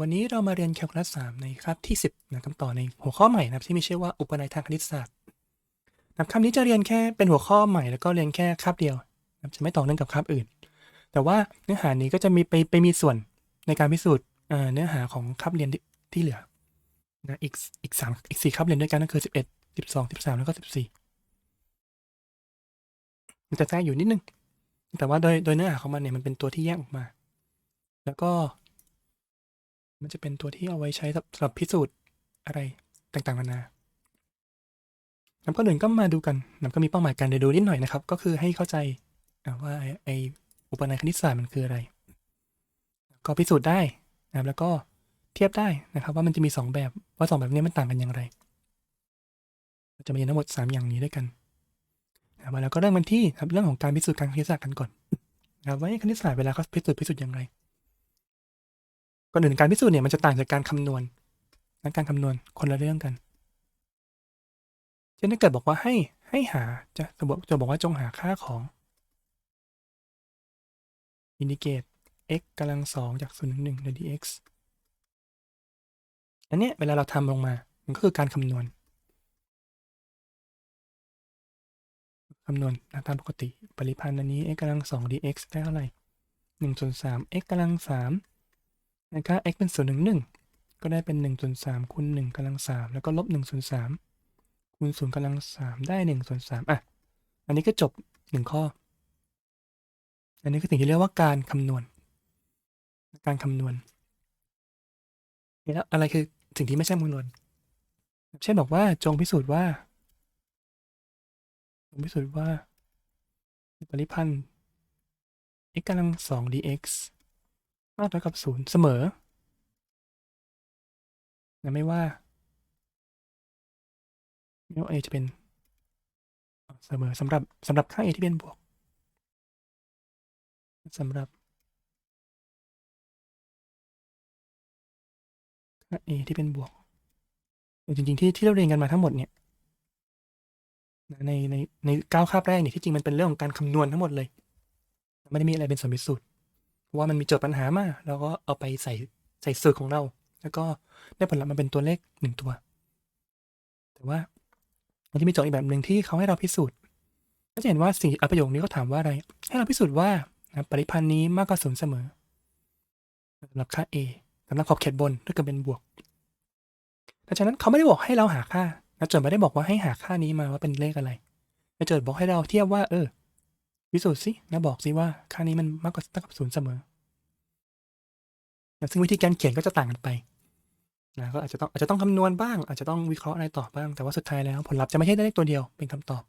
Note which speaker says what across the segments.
Speaker 1: วันนี้เรามาเรียนแคลคูลัส3ในคาบที่ 10นะครับต่อในหัวข้อใหม่นะครับที่มีชื่อว่าอุปนัยทางคณิตศาสตร์นะครับคำนี้จะเรียนแค่เป็นหัวข้อใหม่แล้วก็เรียนแค่คาบเดียวนะจะไม่ต่อเนื่องกับคาบอื่น แต่ว่าเนื้อหานี้ก็จะมีไปไปมีส่วนในการพิสูจน์เนื้อหาของคาบเรียนที่ที่เหลือนะอีกอีกสามอีกสี่คาบเรียนด้วยกันก็คือ 11 12 13 แล้วก็ 14 มันจะแทรกอยู่นิดนึง แต่ว่าโดยโดยเนื้อหาของมันเนี่ยมันเป็นตัวที่แยกออกมา แล้วก็ มันจะเป็นตัวที่เอาไว้ใช้สำหรับพิสูจน์อะไรต่างๆนานาแล้วก็หนึ่งก็มาดูกันนำก็มีเป้าหมายการเรียนรู้นิดหน่อยนะครับ ก็คือให้เข้าใจว่าไอไออุปนัยคณิตศาสตร์มันคืออะไร ก็พิสูจน์ได้นะครับแล้วก็เทียบได้นะครับ ว่ามันจะมีสองแบบว่าสองแบบนี้มันต่างกันอย่างไรเราจะมาเรียนทั้งหมดสามอย่างนี้ด้วยกันนะแล้วก็เริ่มกันที่ครับเรื่องของการพิสูจน์การคณิตศาสตร์กันก่อนนะครับว่าคณิตศาสตร์เวลาเขาพิสูจน์พิสูจน์อย่างไร ก่อนอื่นการพิสูจน์เนี่ยมันจะต่างจากการคำนวณและการคำนวณคนละเรื่องกันเช่นถ้าเกิดบอกว่าให้ให้หาจะจะบอกจะบอกว่าจงหาค่าของอินดิเกต x กำลังสองจาก0ถึง1ใน dx อันเนี้ยเวลาเราทำลงมา มันก็คือการคำนวณคำนวณตามปกติ ปริพันธ์อันนี้ x กำลังสอง dx ได้เท่าไหร่หนึ่งส่วนสาม x กำลังสาม แล้วก็ x เป็นส่วนหนึ่งหนึ่งก็ได้เป็นหนึ่งส่วนสามคูณหนึ่งกำลังสามแล้วก็ลบหนึ่งส่วนสามคูณศูนย์กำลังสามได้หนึ่งส่วนสามอะ อันนี้ก็จบหนึ่งข้อ อันนี้คือสิ่งที่เรียกว่าการคำนวณ การคำนวณแล้วอะไรคือสิ่งที่ไม่ใช่คำนวณ เช่นบอกว่าจงพิสูจน์ว่าจงพิสูจน์ว่าปริพันธ์ x กำลังสอง dx มากเท่ากับศูนย์เสมอนะไม่ว่าไม่ว่า a จะเป็นเสมอสำหรับสำหรับค่า a ที่เป็นบวกสำหรับค่า a ที่เป็นบวกจริงๆที่ที่เราเรียนกันมาทั้งหมดเนี่ยในในในเก้าคาบแรกเนี่ยที่จริงมันเป็นเรื่องของการคำนวณทั้งหมดเลย ไม่ได้มีอะไรเป็นสมมติสูตร ว่ามันมีโจทย์ปัญหามาเราก็เอาไปใส่ใส่สูตรของเรา แล้วก็ได้ผลลัพธ์มาเป็นตัวเลขหนึ่งตัว แต่ว่ามันจะมีโจทย์อีกแบบหนึ่งที่เขาให้เราพิสูจน์ก็จะเห็นว่าสิ่งประโยคนี้เขาถามว่าอะไร ให้เราพิสูจน์ว่าปริพันธ์นี้มากกว่าศูนย์เสมอสำหรับค่า a สำหรับขอบเขตบนถ้าเกิดเป็นบวกดังนั้นเขาไม่ได้บอกให้เราหาค่านะโจทย์ไม่ได้บอกว่าให้หาค่านี้มาว่าเป็นเลขอะไรโจทย์บอกให้เราเทียบว่าเออ พิสูจน์สินะบอกสิว่าค่านี้มันมากกว่าเท่ากับศูนย์เสมอซึ่งวิธีการเขียนก็จะต่างกันไปนะก็อาจจะต้องอาจจะต้องคำนวณบ้าง อาจจะต้องวิเคราะห์อะไรต่อบ้าง แต่ว่าสุดท้ายแล้ว ผลลัพธ์จะไม่ใช่ได้เลขตัวเดียวเป็นคำตอบ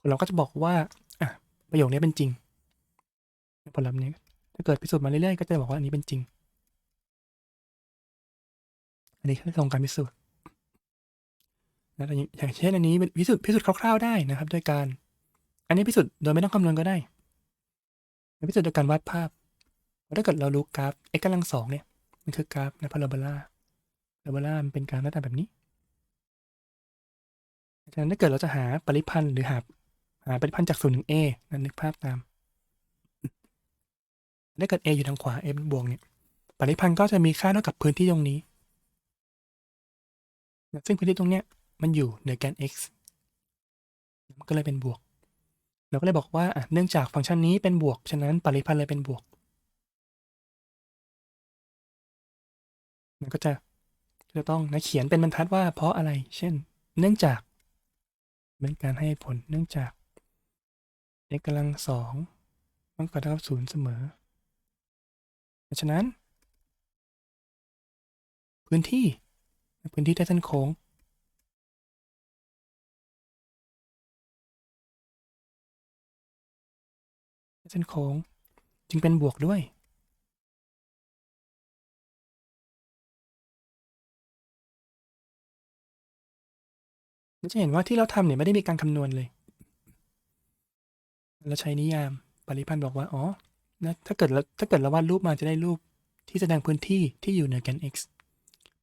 Speaker 1: ผลลัพธ์ก็จะบอกว่าอะประโยคนี้เป็นจริง ผลลัพธ์นี้ถ้าเกิดพิสูจน์มาเรื่อยๆก็จะบอกว่าอันนี้เป็นจริง อันนี้คือของการพิสูจน์นะอย่างเช่นอันนี้พิสูจน์พิสูจน์คร่าวๆได้นะครับ ด้วยการ อันนี้พิสูจน์โดยไม่ต้องคำนวณก็ได้พิสูจน์โดยการวาดภาพถ้าเกิดเรารู้กราฟ x กำลังสองเนี่ยมันคือกราฟในพาราโบลาพาราโบลามันเป็นกราฟหน้าตาแบบนี้ดังนั้นถ้าเกิดเราจะหาปริพันธ์หรือหาหาปริพันธ์จากศูนย์ถึง a นั่นนึกภาพตามถ้าเกิด a อยู่ทางขวา a เป็นบวกเนี่ยปริพันธ์ก็จะมีค่าเท่ากับพื้นที่ตรงนี้ ซึ่งพื้นที่ตรงเนี้ยมันอยู่เหนือแกน x มันก็เลยเป็นบวก เราก็เลยบอกว่าเนื่องจากฟังก์ชันนี้เป็นบวก ฉะนั้นปริพันธ์เลยเป็นบวก มันก็จะจะต้องนะเขียนเป็นบรรทัดว่าเพราะอะไร เช่น เนื่องจาก เป็นการให้ผลเนื่องจาก x กำลังสองมันก็เท่ากับศูนย์เสมอฉะนั้น พื้นที่พื้นที่ใต้เส้นโค้ง เส้นโค้ง จึงเป็นบวกด้วย เราจะเห็นว่าที่เราทำเนี่ยไม่ได้มีการคำนวณเลย เราใช้นิยาม ปริพันธ์บอกว่า อ๋อนะถ้าเกิดเราถ้าเกิดเราวาดรูปมาจะได้รูปที่แสดงพื้นที่ที่อยู่เหนือแกน x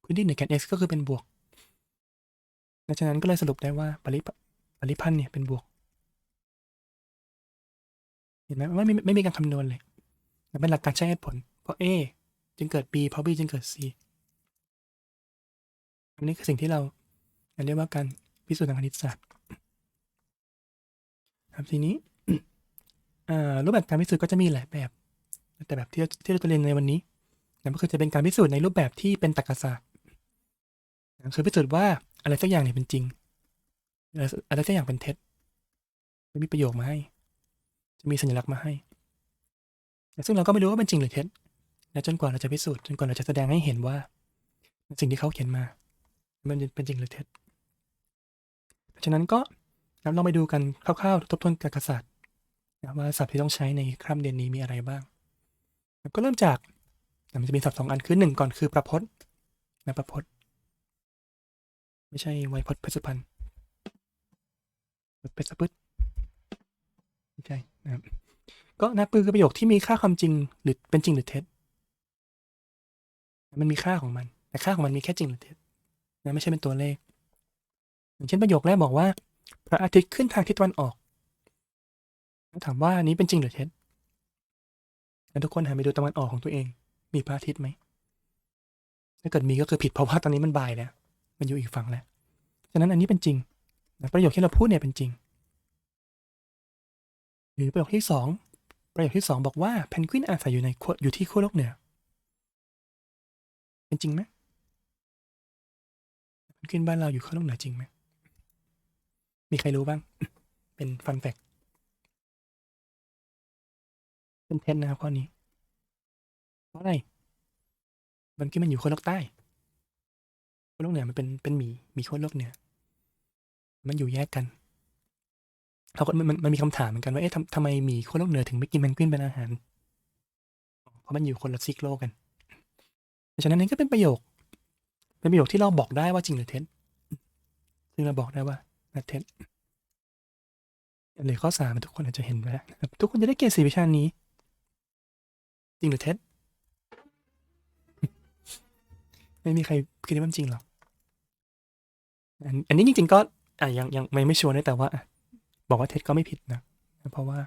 Speaker 1: พื้นที่เหนือแกน x ก็คือเป็นบวกดังนั้นก็เลยสรุปได้ว่าปริปริพันธ์เนี่ยเป็นบวก เห็นไหมว่าไม่ไม่มีการคำนวณเลยเป็นหลักการใช้เหตุผล เพราะ a จึงเกิด b เพราะ b จึงเกิด c อันนี้คือสิ่งที่เราเรียกว่าการพิสูจน์ทางคณิตศาสตร์ครับทีนี้รูปแบบการพิสูจน์ก็จะมีหลายแบบ แต่แบบที่ที่เราจะเรียนในวันนี้นั่นก็คือจะเป็นการพิสูจน์ในรูปแบบที่เป็นตรรกศาสตร์คือพิสูจน์ว่าอะไรสักอย่างเนี่ยเป็นจริงอะไรอะไรสักอย่างเป็นเท็จมีประโยคมาให้ จะมีสัญลักษณ์มาให้ ซึ่งเราก็ไม่รู้ว่าเป็นจริงหรือเท็จและจนกว่าเราจะพิสูจน์จนกว่าเราจะแสดงให้เห็นว่า สิ่งที่เขาเขียนมา มันเป็นจริงหรือเท็จเพราะฉะนั้นก็เราลองไปดูกันคร่าวๆทบทวนตรรกศาสตร์นะว่าศัพท์ที่ต้องใช้ในคำเรียนนี้มีอะไรบ้าง ก็เริ่มจากมันจะมีศัพท์สองอันคือหนึ่งก่อนคือประพจน์นะประพจน์ ไม่ใช่ไวยพจน์เพชรพันธ์เพชรพืชไม่ใช่ นะครับก็นับปือคือประโยคที่มีค่าความจริงหรือเป็นจริงหรือเท็จ มันมีค่าของมัน แต่ค่าของมันมีแค่จริงหรือเท็จนะไม่ใช่เป็นตัวเลข อย่างเช่นประโยคแรกบอกว่า พระอาทิตย์ขึ้นทางทิศตะวันออกถามว่าอันนี้เป็นจริงหรือเท็จแล้วทุกคนหันไปดูตะวันออกของตัวเอง มีพระอาทิตย์ไหมถ้าเกิดมีก็คือผิดเพราะว่าตอนนี้มันบ่ายแล้ว มันอยู่อีกฝั่งแล้ว ฉะนั้นอันนี้เป็นจริงนะประโยคที่เราพูดเนี่ยเป็นจริง รือประโยคที่สองประโยคที่สองบอกว่าเพนกวินอาศัยอยู่ในอยู่ที่ขั้วโลกเหนือเป็นจริงไหมเพนกวินบ้านเราอยู่ขั้วโลกเหนือจริงไหมมีใครรู้บ้าง เป็นฟันแฟกเป็นเท็จนะครับข้อนี้เพราะอะไรมันกินมันอยู่ขั้วโลกใต้ขั้วโลกเหนือมันเป็นเป็นหมีมีขั้วโลกเหนือมันอยู่แยกกัน เราก็มันมันมันมีคำถามเหมือนกันว่าเอ๊ะทำทำไมหมีขั้วโลกเหนือถึงไม่กินแมนกวินเป็นอาหาร เพราะมันอยู่คนละซีกโลกกันฉะนั้นนี่ก็เป็นประโยค เป็นประโยคที่เราบอกได้ว่าจริงหรือเท็จซึ่งเราบอกได้ว่าเท็จหรือข้อสามทุกคนอาจจะเห็นไปแล้วทุกคนจะได้เกรดสี่วิชานี้ จริงหรือเท็จไม่มีใครคิดว่ามันจริงหรอกอันนี้จริงๆก็อะยังยังไม่ไม่ชัวร์นะแต่ว่า บอกว่าเท็จก็ไม่ผิดนะเพราะว่า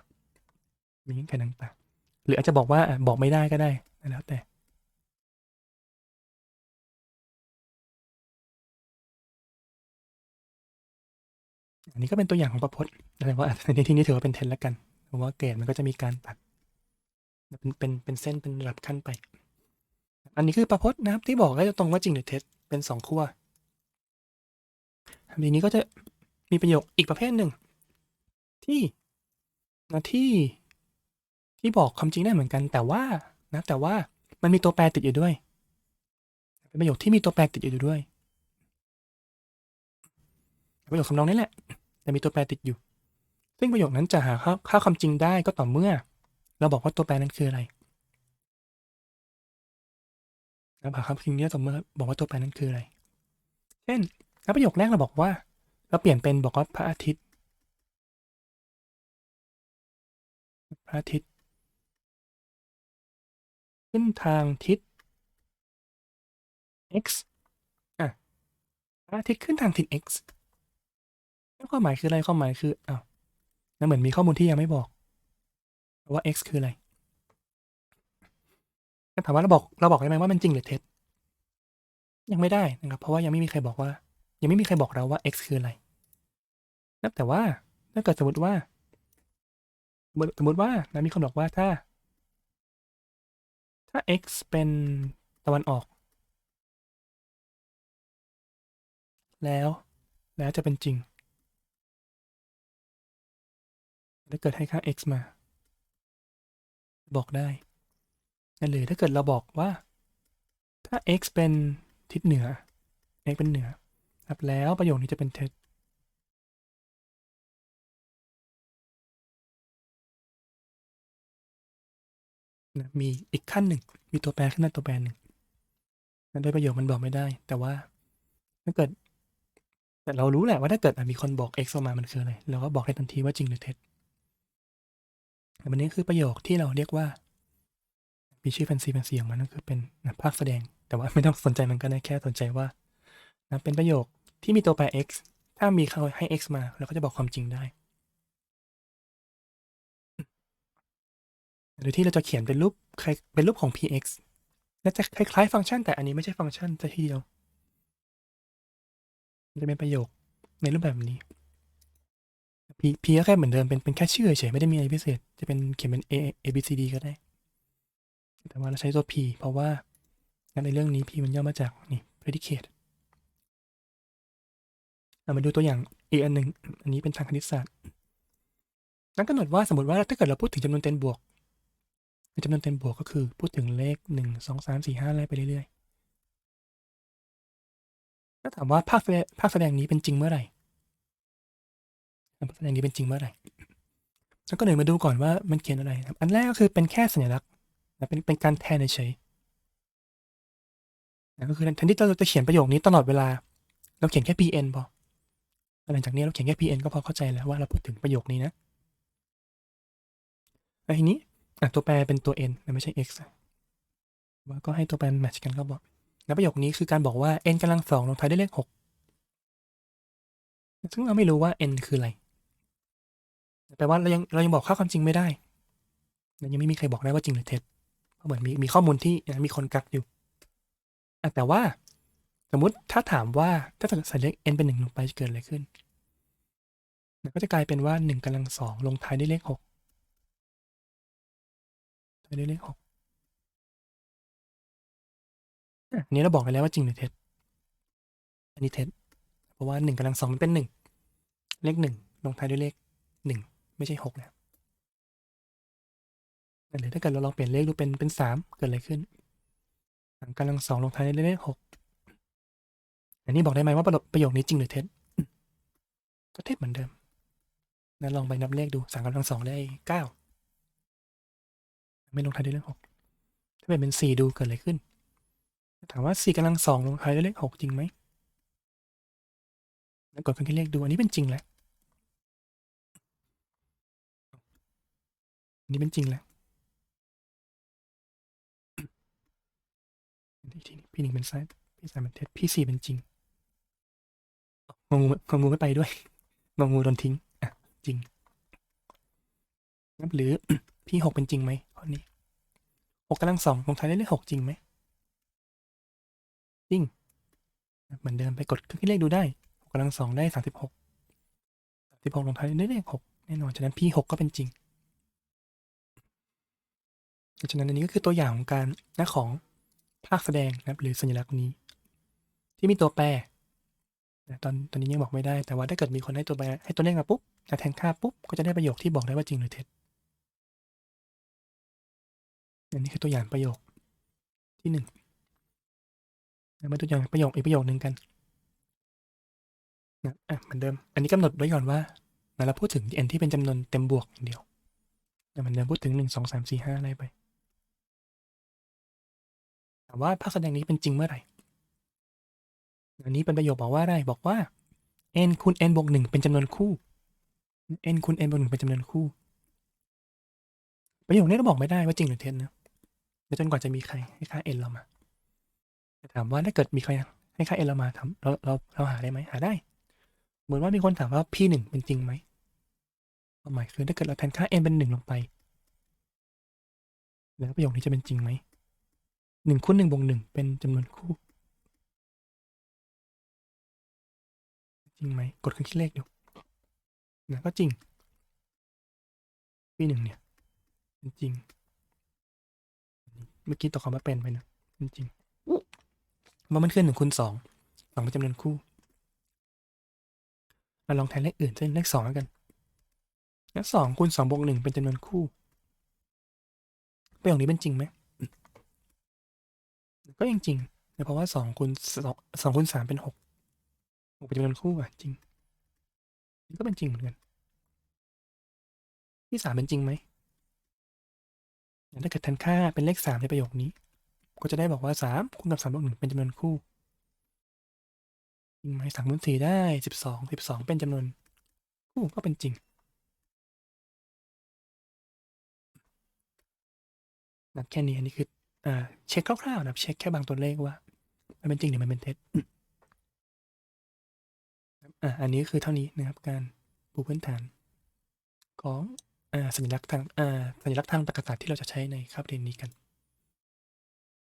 Speaker 1: มีเงื่อนไขต่างๆหรืออาจจะบอกว่าบอกไม่ได้ก็ได้แล้วแต่อันนี้ก็เป็นตัวอย่างของประพจน์แสดงว่าในที่นี้ถือว่าเป็นเทนแล้วกัน เพราะว่าเกรดมันก็จะมีการตัด เป็นเป็นเป็นเส้นเป็นระดับขั้นไป อันนี้คือประพจน์นะครับที่บอกได้ตรงว่าจริงหรือเท็จเป็นสองขั้วทีนี้ก็จะมีประโยคอีกประเภทหนึ่ง ที่นะที่ที่บอกความจริงได้เหมือนกัน แต่ว่านะ แต่ว่ามันมีตัวแปรติดอยู่ด้วย เป็นประโยคที่มีตัวแปรติดอยู่ด้วย ประโยคคำนองนี้แหละ แต่มีตัวแปรติดอยู่ ซึ่งประโยคนั้นจะหาค่าค่าความจริงได้ก็ต่อเมื่อ เราบอกว่าตัวแปรนั้นคืออะไรเราหาความจริงได้ต่อเมื่อบอกว่าตัวแปรนั้นคืออะไร เช่นประโยคแรกเราบอกว่า เราเปลี่ยนเป็นบอกว่าพระอาทิตย์ พระอาทิตย์ ขึ้นทางทิศ x อะพระอาทิตย์ขึ้นทางทิศ x แล้วความหมายคืออะไรความหมายคืออ้าวนั่นเหมือนมีข้อมูลที่ยังไม่บอก ว่า x คืออะไรถามว่าเราบอกเราบอกได้ไหมว่ามันจริงหรือเท็จยังไม่ได้นะครับ เพราะว่ายังไม่มีใครบอกว่า ยังไม่มีใครบอกเราว่า x คืออะไรนะแต่ว่าถ้าเกิดสมมติว่า สมมติว่านะมีคนบอกว่าถ้า ถ้า x เป็นตะวันออก แล้วแล้วจะเป็นจริงถ้าเกิดให้ค่า x มา บอกได้นั่นเลยถ้าเกิดเราบอกว่า ถ้า x เป็นทิศเหนือ x เป็นเหนือครับแล้วประโยคนี้จะเป็นเท็จ นะมีอีกขั้นหนึ่ง มีตัวแปรขึ้นมาตัวแปรหนึ่งนั่นโดยประโยคมันบอกไม่ได้ แต่ว่าถ้าเกิด แต่เรารู้แหละว่าถ้าเกิดมีคนบอก x ออกมามันคืออะไรเราก็บอกได้ทันทีว่าจริงหรือเท็จแต่ันนี้คือประโยคที่เราเรียกว่า มีชื่อแฟนซีแฟนซีของมันนั่นคือเป็นนะภาคแสดง แต่ว่าไม่ต้องสนใจมันก็ได้แค่สนใจว่านะเป็นประโยคที่มีตัวแปร x ถ้ามีเขาให้ x มาเราก็จะบอกความจริงได้ หรือที่เราจะเขียนเป็นรูปครเป็นรูปของ px และจะคล้ายๆ ฟังก์ชัน แต่อันนี้ไม่ใช่ฟังก์ชันซะทีเดียวมันจะเป็นประโยคในรูปแบบนี้ P P ก็แค่เหมือนเดิมเป็นเป็นแค่ชื่อเฉยๆไม่ได้มีอะไรพิเศษ จะเป็นเขียนเป็น A A B C D ก็ได้ แต่ว่าเราใช้ตัว P เพราะว่างั้นในเรื่องนี้ P มันย่อมาจากนี่ predicate เอามาดูตัวอย่างอีกอันหนึ่งอันนี้เป็นทางคณิตศาสตร์ นั่นกำหนดว่าสมมติว่าถ้าเกิดเราพูดถึงจำนวนเต็มบวก จำนวนเต็มบวกก็คือพูดถึงเลขหนึ่งสองสามสี่ห้าไล่ไปเรื่อยๆถ้าถามว่าภาคแสดงภาคแสดงนี้เป็นจริงเมื่อไหร่ภาคแสดงนี้เป็นจริงเมื่อไหร่แล้วก็หนึ่งมาดูก่อนว่ามันเขียนอะไรครับอันแรกก็คือเป็นแค่สัญลักษณ์เป็นเป็นการแทนเฉยก็คือแทนที่เราจะเขียนประโยคนี้ตลอดเวลา เราเขียนแค่ pn พอหลังจากนี้เราเขียนแค่ pn ก็พอเข้าใจแล้วว่าเราพูดถึงประโยคนี้นะแล้วทีนี้ อะตัวแปรเป็นตัว n นะไม่ใช่ x ว่าก็ให้ตัวแปรแมทช์กันก็บอกแล้วประโยคนี้คือการบอกว่า n กำลังสองลงท้ายด้วยเลขหกซึ่งเราไม่รู้ว่า n คืออะไรแปลว่าเรายังเรายังบอกค่าความจริงไม่ได้ยังไม่มีใครบอกได้ว่าจริงหรือเท็จเพราะเหมือนมีมีข้อมูลที่มีคนกักอยู่แต่ว่าสมมุติถ้าถามว่าถ้าใส่เลข n เป็นหนึ่งลงไปจะเกิดอะไรขึ้น ก็จะกลายเป็นว่าหนึ่งกำลังสองลงท้ายด้วยเลขหก ท้ายด้เลขหกอะอันนี้เราบอกไปแล้วว่าจริงหรือเท็จ อันนี้เท็จ เพราะว่าหนึ่งกำลังสองมันเป็นหนึ่ง เลขหนึ่งลงท้ายด้วยเลขหนึ่งไม่ใช่หกแล้วหรือถ้าเกิดเราลองเปลี่ยนเลขดูเป็นเป็นสามเกิดอะไรขึ้นสามกำลังสองลงท้ายด้วยเลขหกอันนี้บอกได้ไหมว่าประโยคประโยคนี้จริงหรือเท็จ ก็เท็จเหมือนเดิมแล้วลองไปนับเลขดูสามกำลังสองได้เก้า ไม่ลงท้ายด้วยเลขหกถ้าเปลี่ยนเป็นสี่ดูเกิดอะไรขึ้น ถามว่าสี่กำลังสองลงท้ายด้วยเลขหกจริงไหมแล้วกดเครื่องคิดเลขดูอันนี้เป็นจริงแล้วอันนี้เป็นจริงแล้วทีนี้พี่หนึ่งเป็นไซส์พี่สามเป็นเท็จพี่สี่เป็นจริงงงูงงูไม่ไปด้วยงงูโดนทิ้งอะจริงหรือ พี่หกเป็นจริงไหมข้อนี้หกกำลังสองลงท้ายด้วยเลขหกจริงไหมจริงเหมือนเดิมไปกดเครื่องคิดเลขดูได้หกกำลังสองได้สามสิบหกสามสิบหกลงท้ายด้วยเลขหกแน่นอนฉะนั้นพี่หกก็เป็นจริงฉะนั้นอันนี้ก็คือตัวอย่างของการหน้าของภาคแสดงนะครับหรือสัญลักษณ์นี้ ที่มีตัวแปรตอนตอนนี้ยังบอกไม่ได้แต่ว่าถ้าเกิดมีคนให้ตัวแปรให้ตัวเลขมาปุ๊บแทนค่าปุ๊บก็จะได้ประโยคที่บอกได้ว่าจริงหรือเท็จ อันนี้คือตัวอย่างประโยคที่หนึ่งมาตัวอย่างประโยคอีกประโยคหนึ่งกันนะอะเหมือนเดิม อันนี้กำหนดไว้ก่อนว่าเราพูดถึง n ที่เป็นจำนวนเต็มบวกอย่างเดียวแต่เหมือนเดิมพูดถึงหนึ่งสองสามสี่ห้าอะไรไปถามว่าภาคแสดงนี้เป็นจริงเมื่อไหร่ อันนี้เป็นประโยคบอกว่าอะไรบอกว่า n คูณ n บวกหนึ่งเป็นจำนวนคู่ n คูณ n บวกหนึ่งเป็นจำนวนคู่ ประโยคนี้เราบอกไม่ได้ว่าจริงหรือเท็จนะ จนกว่าจะมีใครให้ค่า n เรามาแต่ถามว่าถ้าเกิดมีใครให้ค่า n เรามาทำเราเราเราหาได้ไหมหาได้ เหมือนว่ามีคนถามว่า p หนึ่งเป็นจริงไหมความหมายคือถ้าเกิดเราแทนค่า n เป็นหนึ่งลงไป แล้วประโยคนี้จะเป็นจริงไหมหนึ่งคูณหนึ่งบวกหนึ่งเป็นจำนวนคู่ จริงไหมกดเครื่องคิดเลขดูนะก็จริงปีหนึ่งเนี่ยเป็นจริง เมื่อกี้ต่อคำว่าเป็นไปนะเป็นจริงว่ามันคือหนึ่งคูณสองสองเป็นจำนวนคู่เราลองแทนเลขอื่นเช่นเลขสองแล้วกันเลขสองคูณสองบวกหนึ่งเป็นจำนวนคู่ประโยคนี้เป็นจริงไหมก็ยังจริงเพราะว่าสองคูณสองสองคูณสามเป็นหกหกเป็นจำนวนคู่อะจริงนี่ก็เป็นจริงเหมือนกันที่สามเป็นจริงไหม ถ้าเกิดแทนค่าเป็นเลขสามในประโยคนี้ ก็จะได้บอกว่าสามคูณกับสามบวกหนึ่งเป็นจำนวนคู่จริงไหมสามคูณสี่ได้สิบสองสิบสองเป็นจำนวนคู่ก็เป็นจริงนับแค่นี้อันนี้คืออ่าเช็คคร่าวๆนะเช็คแค่บางตัวเลขว่า มันเป็นจริงหรือมันเป็นเท็จอ่าอันนี้คือเท่านี้นะครับการปูพื้นฐานของ สัญลักษณ์ทางอ่าสัญลักษณ์ทางตรรกศาสตร์ที่เราจะใช้ในคาบเรียนนี้กัน